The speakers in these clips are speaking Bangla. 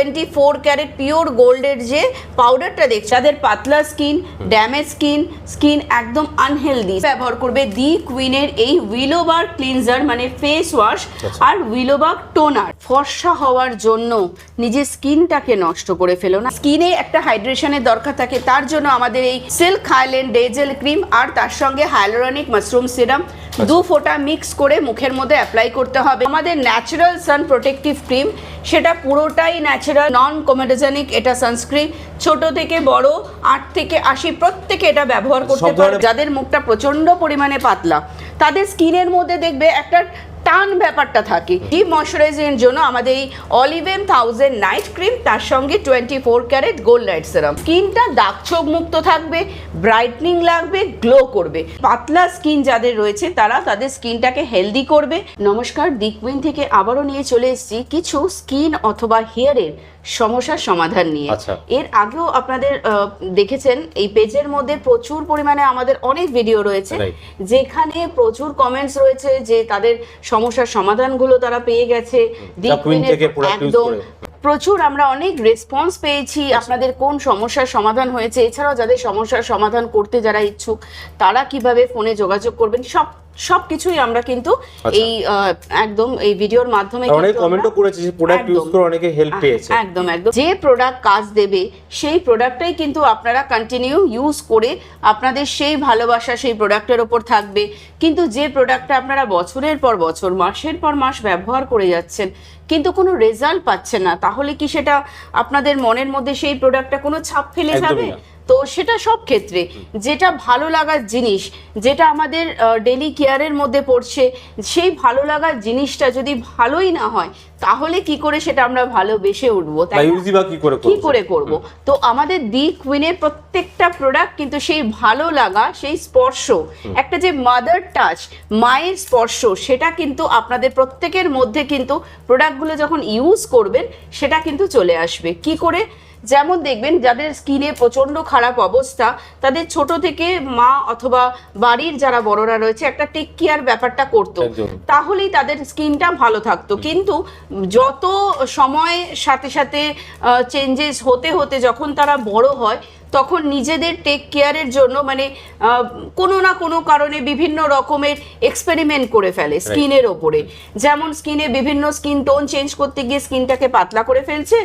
টোয়েন্টি ফোর ক্যারেট পিওর গোল্ডের যে পাউডারটা দেখছে যাদের পাতলা স্কিন ড্যামেজ স্কিন স্কিন একদম আনহেলদি ব্যবহার করবে দি কুইনের এই উইলোবার ক্লিনজার মানে ফেস ওয়াশ আর উইলোবার টোনার ফর্সা হওয়ার জন্য নিজের স্কিনটাকে নষ্ট করে ফেলো না। স্কিনে একটা হাইড্রেশনের দরকার থাকে তার জন্য আমাদের এই সিল্ক হাইল্যান্ড ডেজেল ক্রিম আর তার সঙ্গে হাইলোরনিক মাশরুম সিরাম দু ফোঁটা মিক্স করে মুখের মধ্যে অ্যাপ্লাই করতে হবে। আমাদের ন্যাচারাল সান প্রোটেক্টিভ ক্রিম সেটা পুরোটাই ন্যাচারাল নন কোমেডোজেনিক এটা সানস্ক্রিন ছোট থেকে বড় আট থেকে আশি প্রত্যেকে এটা ব্যবহার করতে পারে। যাদের মুখটা প্রচণ্ড পরিমাণে পাতলা তাদের স্কিনের মধ্যে দেখবে একটা টান ব্যাপারটা থাকে। ডিপ ময়শ্চারাইজিংয়ের জন্য আমাদের এই অলিভেন থাউজেন্ড নাইট ক্রিম তার সঙ্গে twenty four carat gold night serum স্কিনটা দাগ ছোপ মুক্ত থাকবে ব্রাইটনিং লাগবে গ্লো করবে। পাতলা স্কিন যাদের রয়েছে, তারা তাদের স্কিনটাকে হেলদি করবে। নমস্কার দিকুইন থেকে আবারও নিয়ে চলে এসেছি কিছু স্কিন অথবা হেয়ারের সমস্যার সমাধান নিয়ে। আচ্ছা। এর আগেও আপনাদের দেখেছেন এই পেজের মধ্যে প্রচুর পরিমাণে আমাদের অনেক ভিডিও রয়েছে যেখানে প্রচুর কমেন্টস রয়েছে যে তাদের সমস্যার সমাধানগুলো তারা পেয়ে গেছে একদম প্রচুর আমরা অনেক রেসপন্স পেয়েছি আপনাদের কোন সমস্যার সমাধান হয়েছে এছাড়াও যাদের সমস্যার সমাধান করতে যারা ইচ্ছুক তারা কীভাবে ফোনে যোগাযোগ করবেন সব সব কিছুই আমরা কিন্তু আচ্ছা। এই একদম এই ভিডিওর মাধ্যমে অনেকে কিন্তু কমেন্টও করেছে যে প্রোডাক্ট ইউজ করে অনেকে হেল্প পেয়েছে। একদম একদম। যে প্রোডাক্ট কাজ দেবে সেই প্রোডাক্টটাই কিন্তু আপনারা কন্টিনিউ ইউজ করে আপনাদের সেই ভালোবাসা সেই প্রোডাক্টের ওপর থাকবে। কিন্তু যে প্রোডাক্টটা আপনারা বছরের পর বছর মাসের পর মাস ব্যবহার করে যাচ্ছেন কিন্তু কোনো রেজাল্ট পাচ্ছেন না তাহলে কি সেটা আপনাদের মনের মধ্যে সেই প্রোডাক্টটা কোনো ছাপ ফেলে যাবে। তো সেটা সব ক্ষেত্রে। যেটা ভালো লাগার জিনিস, যেটা আমাদের ডেলি কেয়ারের মধ্যে পড়ছে, সেই ভালো লাগার জিনিসটা যদি ভালোই না হয় তাহলে কি করে সেটা আমরা ভালোবেসে উঠবো তাই কি করে কি করে করব? তো আমাদের দি কুইনের প্রত্যেকটা প্রোডাক্ট কিন্তু সেই ভালো লাগা সেই স্পর্শ একটা যে মাদার টাচ মায়ের স্পর্শ সেটা কিন্তু আপনাদের প্রত্যেকের মধ্যে কিন্তু প্রোডাক্টগুলো যখন ইউজ করবেন সেটা কিন্তু চলে আসবে। কি করে? যেমন দেখবেন যাদের স্কিনে প্রচণ্ড খারাপ অবস্থা তাদের ছোট থেকে মা অথবা বাড়ির যারা বড়রা রয়েছে একটা টেক কেয়ার ব্যাপারটা করতো। তাহলেই তাদের স্কিনটা ভালো থাকতো। কিন্তু যত সময় সাথে সাথে চেঞ্জেস হতে হতে যখন তারা বড় হয় তখন নিজেদের টেক কেয়ারের জন্য মানে কোনো না কোনো কারণে বিভিন্ন রকমের এক্সপেরিমেন্ট করে ফেলে স্কিনের ওপরে। যেমন স্কিনে বিভিন্ন স্কিন টোন চেঞ্জ করতে গিয়ে স্কিনটাকে পাতলা করে ফেলছে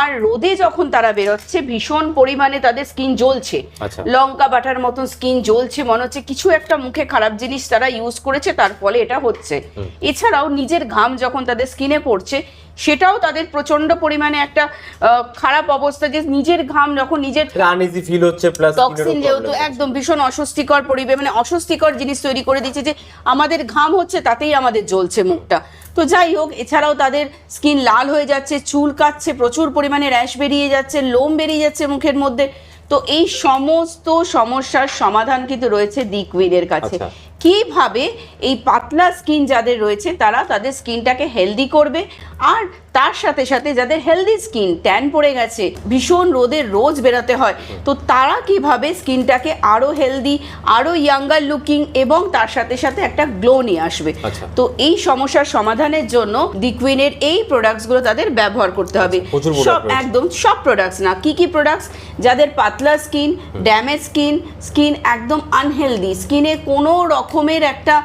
আর রোদে যখন তারা বেরোচ্ছে ভীষণ পরিমাণে তাদের স্কিন জ্বলছে। আচ্ছা। লঙ্কা বাটার মতন স্কিন জ্বলছে মনে হচ্ছে কিছু একটা মুখে খারাপ জিনিস তারা ইউজ করেছে তার ফলে এটা হচ্ছে। এছাড়াও নিজের ঘাম যখন তাদের স্কিনে পড়ছে সেটাও তাদের প্রচণ্ড পরিমাণে একটা খারাপ অবস্থা যে নিজের ঘাম যখন নিজের আনইজি ফিল হচ্ছে প্লাস টক্সিন যেহেতু একদম ভীষণ অস্বস্তিকর পরিবেশ মানে অস্বস্তিকর জিনিস তৈরি করে দিচ্ছে যে আমাদের ঘাম হচ্ছে তাতেই আমাদের জ্বলছে মুখটা। তো যাই হোক এছাড়াও তাদের স্কিন লাল হয়ে যাচ্ছে চুল কাচ্ছে প্রচুর পরিমাণে র্যাশ বেরিয়ে যাচ্ছে লোম বেরিয়ে যাচ্ছে মুখের মধ্যে। তো এই সমস্ত সমস্যার সমাধান কিন্তু রয়েছে দিকুইনের কাছে। আচ্ছা। কীভাবে এই পাতলা স্কিন যাদের রয়েছে তারা তাদের স্কিনটাকে হেলদি করবে আর তার সাথে সাথে যাদের হেলদি স্কিন ট্যান পড়ে গেছে ভীষণ রোদের রোজ বেরোতে হয় তো তারা কীভাবে স্কিনটাকে আরও হেলদি আরও ইয়াঙ্গার লুকিং এবং তার সাথে সাথে একটা গ্লো নিয়ে আসবে? আচ্ছা। তো এই সমস্যার সমাধানের জন্য দিকুইনের এই প্রোডাক্টসগুলো তাদের ব্যবহার করতে হবে। আচ্ছা, সব একদম সব প্রোডাক্টস না কি কি প্রোডাক্টস যাদের পাতলা স্কিন ড্যামেজ স্কিন স্কিন একদম আনহেলদি স্কিনে কোনো রকমের একটা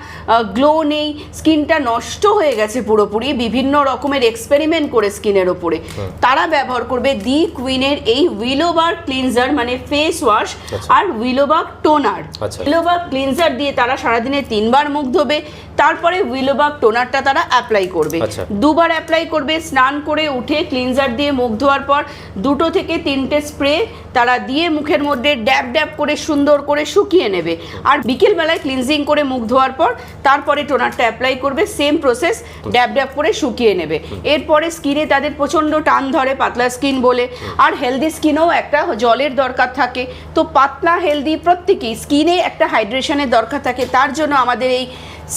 গ্লো নেই স্কিনটা নষ্ট হয়ে গেছে পুরোপুরি বিভিন্ন রকমের এক্সপেরিমেন্ট করে স্কিনের ওপরে। তারা ব্যবহার করবে দি কুইনের এই উইলোবার ক্লিনজার মানে ফেস ওয়াশ আর উইলোবার টোনার আচ্ছা। উইলোবার ক্লিনজার দিয়ে তারা সারাদিনে তিনবার মুখ ধোবে তারপরে উইলোবার টোনারটা তারা অ্যাপ্লাই করবে। আচ্ছা। দুবার অ্যাপ্লাই করবে স্নান করে উঠে ক্লিনজার দিয়ে মুখ ধোয়ার পর দুটো থেকে তিনটে স্প্রে তারা দিয়ে মুখের মধ্যে ড্যাব ড্যাব করে সুন্দর করে শুকিয়ে নেবে। আর বিকেলবেলায় ক্লিনজিং করে মুখ ধোয়ার পর তারপরে টোনারটা অ্যাপ্লাই করবে সেম প্রসেস ড্যাব ড্যাব করে শুকিয়ে নেবে। এরপরে স্কিনে তাদের প্রচণ্ড টান ধরে পাতলা স্কিন বলে। আর হেলদি স্কিনেও একটা জলের দরকার থাকে। তো পাতলা হেলদি প্রত্যেকেই স্কিনে একটা হাইড্রেশনের দরকার থাকে। তার জন্য আমাদের এই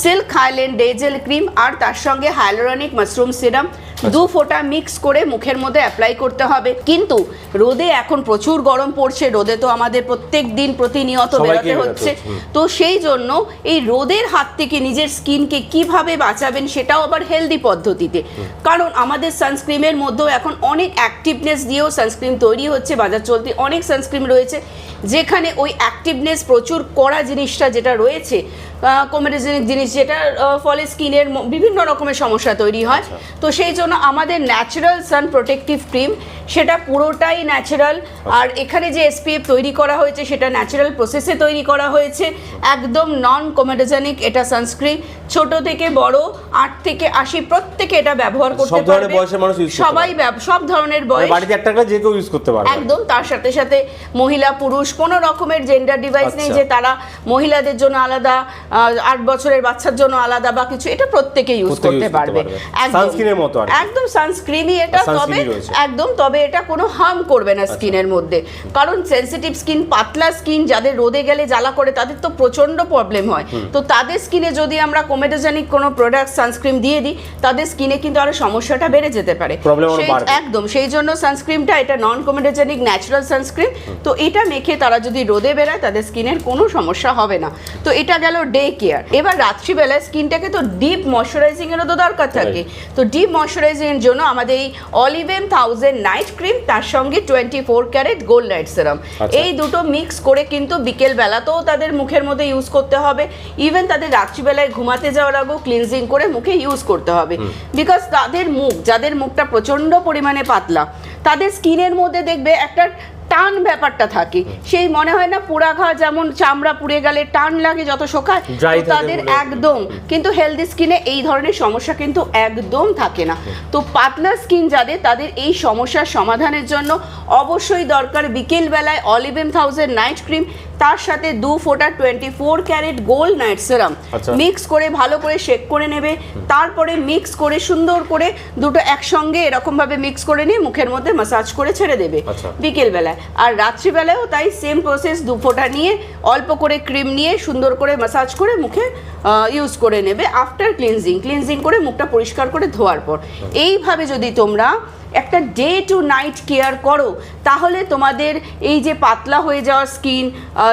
সিল্ক হাইল্যান্ড ডেজেল ক্রিম আর তার সঙ্গে হাইলোরনিক মাশরুম সিরাম দু ফোঁটা মিক্স করে মুখের মধ্যে অ্যাপ্লাই করতে হবে। কিন্তু রোদে এখন প্রচুর গরম পড়ছে রোদে তো আমাদের প্রত্যেক দিন প্রতিনিয়ত বেরোতে হচ্ছে, তো সেই জন্য এই রোদের হাত থেকে নিজের স্কিনকে কীভাবে বাঁচাবেন সেটাও আবার হেলদি পদ্ধতিতে। কারণ আমাদের সানস্ক্রিমের মধ্যেও এখন অনেক অ্যাক্টিভনেস দিয়েও সানস্ক্রিম তৈরি হচ্ছে বাজার চলতি অনেক সানস্ক্রিম রয়েছে। যেখানে ওই অ্যাক্টিভনেস প্রচুর কড়া জিনিসটা যেটা রয়েছে কমেডিজেনিক জিনিস যেটা আহ, ফলে স্কিনের বিভিন্ন রকমের সমস্যা তৈরি হয়। তো সেই জন্য আমাদের ন্যাচারাল সান প্রোটেক্টিভ ক্রিম সেটা পুরোটাই ন্যাচারাল আর এখানে যে এসপিএফ তৈরি করা হয়েছে সেটা ন্যাচারাল প্রসেসে তৈরি করা হয়েছে। একদম নন কমেডোজেনিক এটা সানস্ক্রিন ছোট থেকে বড় আট থেকে আশি প্রত্যেকে এটা ব্যবহার করতে সব ধরনের পারবে। করতে সবাই ব্যব- সব ধরনের মানে বয়স। বাড়িতে একটা একটা যে কেউ ইউজ করতে পারবে। একদম তার সাথে সাথে মহিলা পুরুষ কোনো রকমের জেন্ডার ডিভাইস নেই আচ্ছা। যে তারা মহিলাদের জন্য আলাদা আট বছরের বাচ্চার জন্য আলাদা বা কিছু এটা প্রত্যেকে ইউজ করতে পারবে। একদম। মতো একদম সানস্ক্রিনই এটা তবে একদম তবে এটা কোনো হার্ম করবে না স্কিনের মধ্যে। কারণ সেন্সিটিভ স্কিন পাতলা স্কিন যাদের রোদে গেলে জ্বালা করে তাদের তো প্রচণ্ড প্রবলেম হয়। তো তাদের স্কিনে যদি আমরা কোমেডোজেনিক কোনো প্রোডাক্ট সানস্ক্রিন দিয়ে দিই তাদের স্কিনে কিন্তু আরও সমস্যাটা বেড়ে যেতে পারে। একদম সেই জন্য সানস্ক্রিনটা এটা নন কোমেডোজেনিক ন্যাচারাল সানস্ক্রিন তো এটা মেখে তারা যদি রোদে বেরায় তাদের স্কিনের কোনো সমস্যা হবে না। তো এটা গেল ডে কেয়ার এবার রাত্রিবেলায় স্কিনটাকে তো ডিপ ময়শ্চারাইজিং এরও তো দরকার থাকে। তো ডিপ ময়শ্চারাইজিং এর জন্য আমাদের এই অলিভেন থাউজেন্ড নাইট ক্রিম তার সঙ্গে twenty four carat gold night serum. এই দুটো মিক্স করে কিন্তু বিকেল বেলাতেও তাদের মুখের মধ্যে ইউজ করতে হবে। ইভেন তাদের রাত্রিবেলায় ঘুমাতে যাওয়ার আগেও ক্লিনজিং করে মুখে ইউজ করতে হবে। বিকজ তাদের মুখ যাদের মুখটা প্রচণ্ড পরিমাণে পাতলা তাদের স্কিনের মধ্যে দেখবে একটা টান ব্যাপারটা থাকে। সেই মনে হয় না পোড়া ঘা যেমন চামড়া পুড়ে গেলে টান লাগে যত শোকায় তাদের একদম। কিন্তু হেলদি স্কিনে এই ধরনের সমস্যা কিন্তু একদম থাকে না। তো পাতলা স্কিন যাদের তাদের এই সমস্যার সমাধানের জন্য অবশ্যই দরকার বিকেল বেলায় অলিভেন থাউজেন্ড নাইট ক্রিম তার সাথে দু ফোটা twenty four carat gold night serum. Mix করে ভালো করে শেক করে নেবে। তারপরে মিক্স করে সুন্দর করে দুটো একসঙ্গে এরকমভাবে মিক্স করে নিয়ে মুখের মধ্যে মাসাজ করে ছেড়ে দেবে। আচ্ছা। বেলায় আর রাত্রিবেলায়ও তাই সেম প্রসেস দু ফোঁটা নিয়ে অল্প করে ক্রিম নিয়ে সুন্দর করে ম্যাসাজ করে মুখে ইউজ করে নেবে আফটার ক্লিনজিং ক্লিনজিং করে মুখটা পরিষ্কার করে ধোয়ার পর। এইভাবে যদি তোমরা একটা ডে টু নাইট কেয়ার করো তাহলে তোমাদের এই যে পাতলা হয়ে যাওয়া স্কিন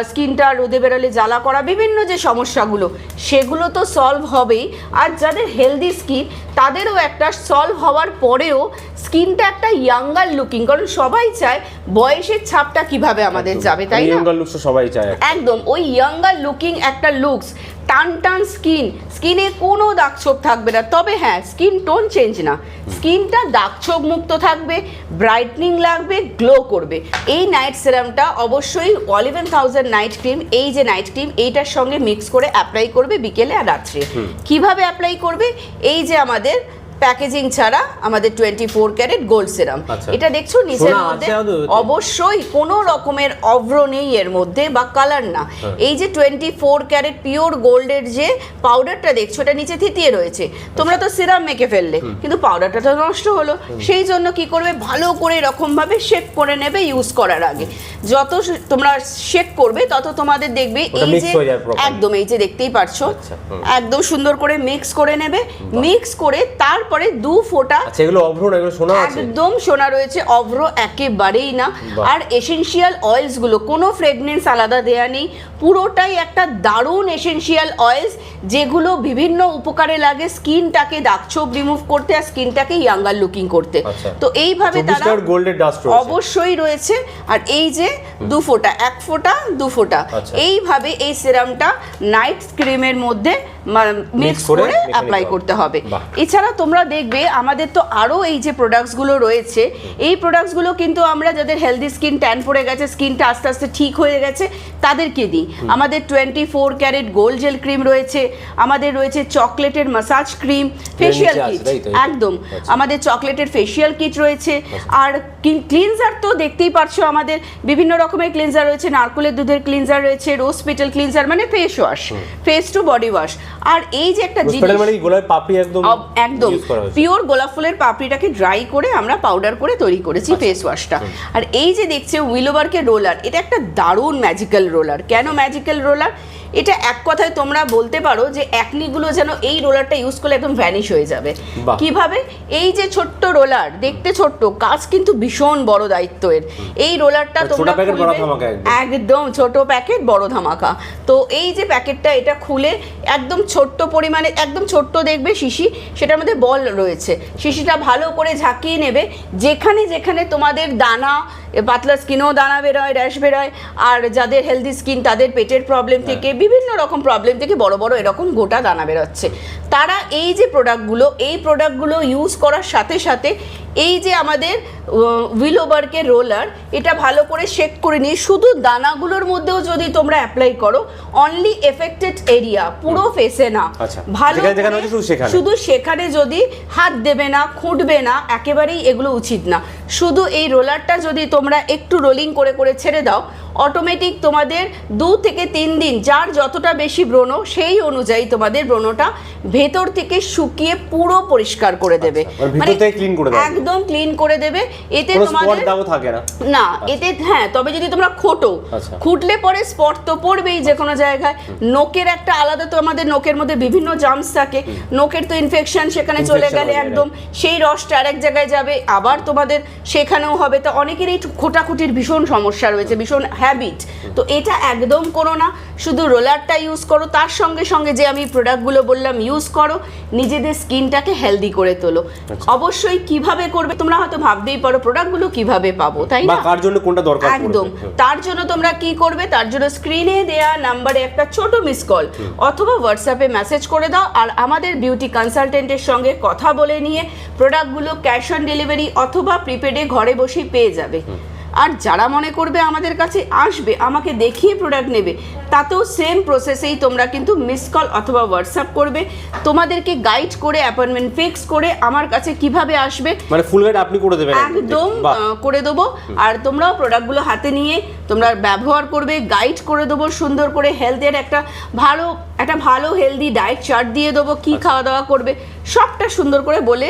স্কিনটা রোদে বেরোলে জ্বালা করা বিভিন্ন যে সমস্যাগুলো সেগুলো তো সলভ হবেই। আর যাদের হেলদি স্কিন তাদেরও একটা সলভ হওয়ার পরেও স্কিনটা একটা ইয়াঙ্গার লুকিং কারণ সবাই চায় বয়সের ছাপটা কীভাবে আমাদের যাবে তাই না? ইয়ঙ্গার লুকস সবাই চায়। একদম ওই ইয়াঙ্গার লুকিং একটা লুকস টান টান স্কিন। স্কিনে কোনো দাগছোপ থাকবে না। তবে হ্যাঁ স্কিন টোন চেঞ্জ না। স্কিনটা দাগছোপ মুক্ত থাকবে ব্রাইটনিং লাগবে গ্লো করবে। এই নাইট সিরামটা অবশ্যই অলিভেন থাউজেন্ড নাইট ক্রিম এই যে নাইট ক্রিম এইটার সঙ্গে মিক্স করে অ্যাপ্লাই করবে বিকেলে আর রাত্রে। কীভাবে অ্যাপ্লাই করবে? এই যে আমাদের প্যাকেজিং ছাড়া আমাদের twenty four carat gold serum আচ্ছা। এটা দেখছ নিচের মধ্যে? আছে আদৌ এতে? অবশ্যই কোনো রকমের অভ্র নেই এর মধ্যে বা কালার না। হ্যাঁ। এই যে টোয়েন্টি ফোর ক্যারেট পিওর গোল্ডের যে পাউডারটা দেখছ এটা নিচে থিতিয়ে রয়েছে। তোমরা তো সিরাম মেখে ফেললে কিন্তু পাউডারটা তো নষ্ট হলো। সেই জন্য কি করবে? ভালো করে এরকম ভাবে শেক করে নেবে ইউজ করার আগে। যত তোমরা শেক করবে তত তোমাদের দেখবে এই যে। একদম এই যে দেখতেই পারছ। আচ্ছা, একদম সুন্দর করে মিক্স করে নেবে। মিক্স করে তারপরে দু ফোঁটা আচ্ছা এগুলো অভ্র না এগুলো শোনা একদম শোনা রয়েছে অভ্র একেবারেই না। আর এসেনশিয়াল অয়েলসগুলো কোনো ফ্রেগনেন্স আলাদা দেয়া নেই। পুরোটাই একটা দারুণ এসেনশিয়াল অয়েলস যেগুলো বিভিন্ন উপকারে লাগে। স্কিনটাকে দাগছোপ রিমুভ করতে আর স্কিনটাকে ইয়াঙ্গার লুকিং করতে। আচ্ছা। তো এইভাবে তারা গোল্ডের ডাস্ট অবশ্যই রয়েছে। আর এই যে দু ফোঁটা এক ফোঁটা দু ফোঁটা। আচ্ছা। এইভাবে এই সিরামটা নাইট ক্রিমের মধ্যে মিক্স করে অ্যাপ্লাই করতে হবে। এছাড়া তোমরা দেখবে আমাদের তো আরও এই যে প্রোডাক্টসগুলো রয়েছে এই প্রোডাক্টসগুলো কিন্তু আমরা যাদের হেলদি স্কিন ট্যান পড়ে গেছে স্কিনটা আস্তে আস্তে ঠিক হয়ে গেছে তাদেরকে দিই। আমাদের twenty four carat gold gel cream রয়েছে আমাদের রয়েছে চকলেটের মাসাজ ক্রিম ফেশিয়াল কিট একদম। আচ্ছা। আমাদের চকলেটের ফেশিয়াল কিট রয়েছে। আর ক্লিনজার তো দেখতেই পারছ আমাদের বিভিন্ন রকমের ক্লিনজার রয়েছে নারকোলের দুধের ক্লিনজার রয়েছে রোজ পেটাল ক্লিনজার মানে face wash face to body wash আর এই যে একটা জিনিস মানে কি গোলাপের পাপড়ি একদম একদম। পিওর গোলাপ ফুলের পাপড়িটাকে ড্রাই করে আমরা পাউডার করে তৈরি করেছি ফেস ওয়াশটা আর এই যে দেখছে উইলোবার্কের রোলার এটা একটা দারুণ ম্যাজিক্যাল রোলার কেন ম্যাজিক্যাল রোলার এটা এক কথায় তোমরা বলতে পারো যে অ্যাকনিগুলো যেন এই রোলারটা ইউজ করলে একদম ভ্যানিশ হয়ে যাবে। কীভাবে? এই যে ছোট্ট রোলার দেখতে ছোট্ট কাজ কিন্তু ভীষণ বড় দায়িত্ব এর। এই রোলারটা ছোট তোমরা প্যাকেট বড় ধামাকা একদম। একদম ছোট প্যাকেট বড় ধামাকা। তো এই যে প্যাকেটটা এটা খুলে একদম ছোট্ট পরিমাণে একদম ছোট্ট দেখবে শিশি সেটার মধ্যে বল রয়েছে। শিশিটা ভালো করে ঝাঁকিয়ে নেবে। যেখানে যেখানে তোমাদের দানা পাতলা স্কিনও দানা বেরোয় র্যাশ বেরোয় আর যাদের হেলদি স্কিন তাদের পেটের প্রবলেম থেকে বিভিন্ন রকম প্রবলেম থেকে বড় বড় এরকম গোটা দানা বেরোচ্ছে। তারা এই যে প্রোডাক্টগুলো এই প্রোডাক্টগুলো ইউজ করার সাথে সাথে এই যে আমাদের উইলোবার্কের রোলার এটা ভালো করে শেক করে নিয়ে শুধু দানাগুলোর মধ্যেও যদি তোমরা অ্যাপ্লাই করো অনলি এফেক্টেড এরিয়া পুরো ফেসে না। আচ্ছা, ভালো শুধু সেখানে। যদি হাত দেবে না খুঁটবে না একেবারেই এগুলো উচিত না। শুধু এই রোলারটা যদি তোমরা একটু রোলিং করে করে ছেড়ে দাও অটোমেটিক তোমাদের দু থেকে তিন দিন যার যতটা বেশি ব্রণ সেই অনুযায়ী তোমাদের ব্রণটা ভেতর থেকে শুকিয়ে পুরো পরিষ্কার করে দেবে। আচ্ছা, মানে একদম ক্লিন করে দেবে। এতে তোমাদের থাকে না। না এতে হ্যাঁ তবে যদি তোমরা খোটো আচ্ছা। খুঁটলে পরে স্পট তো পড়বেই যে কোনো জায়গায়। নোকের একটা আলাদা তো আমাদের নোকের মধ্যে বিভিন্ন জামস থাকে। নোকের তো ইনফেকশন সেখানে চলে গেলে একদম। সেই রসটা আরেক জায়গায় যাবে। আবার তোমাদের সেখানেও হবে। তো অনেকেরই একটু খোটাখুটির ভীষণ সমস্যা রয়েছে ভীষণ হ্যাবিট তো এটা একদম করো না। শুধু রোলারটা ইউজ করো। তার সঙ্গে সঙ্গে যে আমি প্রোডাক্টগুলো বললাম ইউজ করো। নিজেদের স্কিনটাকে হেলদি করে তোলো। আচ্ছা। অবশ্যই কীভাবে করবে তোমরা হয়তো ভাবতেই পারো প্রোডাক্টগুলো কীভাবে পাবো তাই না? কার জন্য কোনটা দরকার একদম। তার জন্য তোমরা কি করবে তার জন্য স্ক্রিনে দেয়া নাম্বারে একটা ছোট মিস কল অথবা হোয়াটসঅ্যাপে মেসেজ করে দাও আর আমাদের বিউটি কনসালটেন্টের সঙ্গে কথা বলে নিয়ে প্রোডাক্টগুলো ক্যাশ অন ডেলিভারি অথবা প্রিপেডে ঘরে বসেই পেয়ে যাবে। আর যারা মনে করবে আমাদের কাছে আসবে আমাকে দেখিয়ে প্রোডাক্ট নেবে তাতেও সেম প্রসেসেই তোমরা কিন্তু মিস কল অথবা হোয়াটসঅ্যাপ করবে। তোমাদেরকে গাইড করে অ্যাপয়েন্টমেন্ট ফিক্স করে আমার কাছে কীভাবে আসবে মানে ফুল গাইড আপনি করে দেবেন একদম। করে দেবো। আর তোমরাও প্রোডাক্টগুলো হাতে নিয়ে তোমরা ব্যবহার করবে গাইড করে দেবো সুন্দর করে হেলথের একটা ভালো একটা ভালো হেলদি ডায়েট চার্ট দিয়ে দেবো আচ্ছা। কি খাওয়া দাওয়া করবে। সবটা সুন্দর করে বলে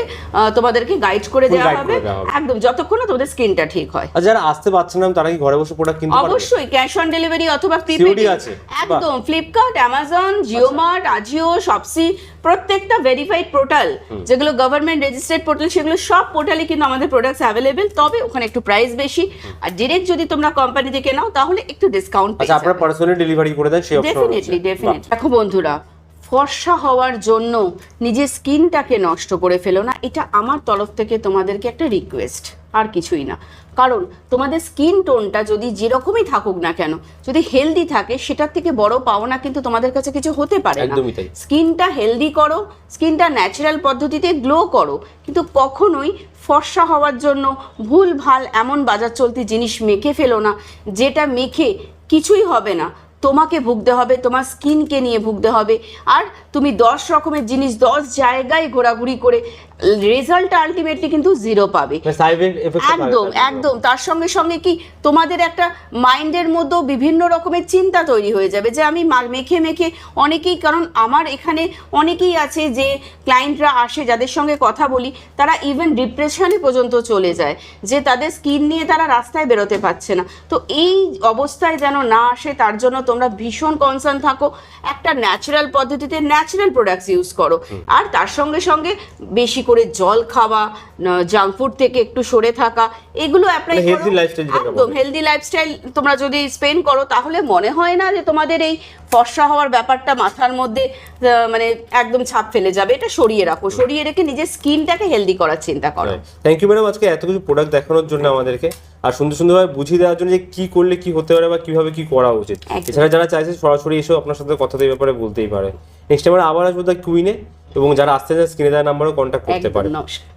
তোমাদেরকে গাইড করে দেওয়া হবে। একদম যতক্ষণ না তোমাদের স্কিনটা ঠিক হয়। আর যারা আসতে পারছেন না তারা কি ঘরে বসে প্রোডাক্ট কিনতে পারবে? অবশ্যই ক্যাশ অন ডেলিভারি অথবা প্রিপেড আছে? একদম Flipkart Amazon JioMart Ajio Shopsy প্রত্যেকটা ভেরিফাইড পোর্টাল যেগুলো গভর্নমেন্ট রেজিস্টার্ড পোর্টাল সেগুলো সব পোর্টালে কিন্তু আমাদের প্রোডাক্টস অ্যাভেলেবেল তবে ওখানে একটু প্রাইস বেশি। আর ডিরেক্ট যদি তোমরা কোম্পানি থেকে নাও তাহলে একটু ডিসকাউন্ট পাবে আচ্ছা আপনারা পার্সোনালি ডেলিভারি করে দেন সেই অপশন ডেফিনেটলি ডেফিনেটলি দেখো বন্ধুরা ফর্সা হওয়ার জন্য নিজের স্কিনটাকে নষ্ট করে ফেলো না। এটা আমার তরফ থেকে তোমাদেরকে একটা রিকোয়েস্ট আর কিছুই না। কারণ তোমাদের স্কিন টোনটা যদি যেরকমই থাকুক না কেন যদি হেলদি থাকে সেটার থেকে বড় পাওনা কিন্তু তোমাদের কাছে কিছু হতে পারে না। স্কিনটা হেলদি করো স্কিনটা ন্যাচারাল পদ্ধতিতে গ্লো করো। কিন্তু কখনোই ফর্সা হওয়ার জন্য ভুল ভালো এমন বাজার চলতি জিনিস মেখে ফেলো না যেটা মেখে কিছুই হবে না। তোমাকে ভুগতে হবে, তোমার স্কিনকে নিয়ে ভুগতে হবে। আর তুমি দশ রকমের জিনিস, দশ জায়গায় ঘোরাঘুরি করে রেজাল্টটা আলটিমেটলি কিন্তু জিরো পাবে। একদম একদম। তার সঙ্গে সঙ্গে কি তোমাদের একটা মাইন্ডের মধ্যেও বিভিন্ন রকমের চিন্তা তৈরি হয়ে যাবে যে আমি মেখে মেখে অনেকেই কারণ আমার এখানে অনেকেই আছে যে ক্লায়েন্টরা আসে যাদের সঙ্গে কথা বলি তারা ইভেন ডিপ্রেশনে পর্যন্ত চলে যায়। যে তাদের স্কিন নিয়ে তারা রাস্তায় বেরোতে পারছে না। তো এই অবস্থায় যেন না আসে তার জন্য তোমরা ভীষণ কনসার্ন থাকো। একটা ন্যাচারাল পদ্ধতিতে ন্যাচারাল প্রোডাক্টস ইউজ করো। আর তার সঙ্গে সঙ্গে বেশি করে জল খাওয়া জাঙ্ক ফুড থেকে একটু সরে থাকা এগুলো অ্যাপ্লাই মানে healthy একদম হেলদি লাইফস্টাইল তোমরা যদি স্পেন্ড করো তাহলে মনে হয় না যে তোমাদের এই ফর্সা হওয়ার ব্যাপারটা মাথার মধ্যে মানে একদম ছাপ ফেলে যাবে। এটা সরিয়ে রাখো সরিয়ে রেখে নিজের স্কিনটাকে হেলদি করার চিন্তা করো। থ্যাংক ইউ ম্যাডাম আজকে এত কিছু প্রোডাক্ট দেখানোর জন্য আমাদেরকে। আর সুন্দর সুন্দরভাবে বুঝিয়ে দেওয়ার জন্য যে কি করলে কি হতে পারে বা কীভাবে কি করা উচিত। এছাড়া যারা চাইছে সরাসরি এসেও আপনার সাথে কথা এই ব্যাপারে বলতেই পারে। নেক্সট টাইম আবার আসব দ্য কুইনে এবং যারা আসতে চায় স্ক্রিনে দেওয়ার নাম্বারও কন্ট্যাক্ট করতে পারে। নমস্কার।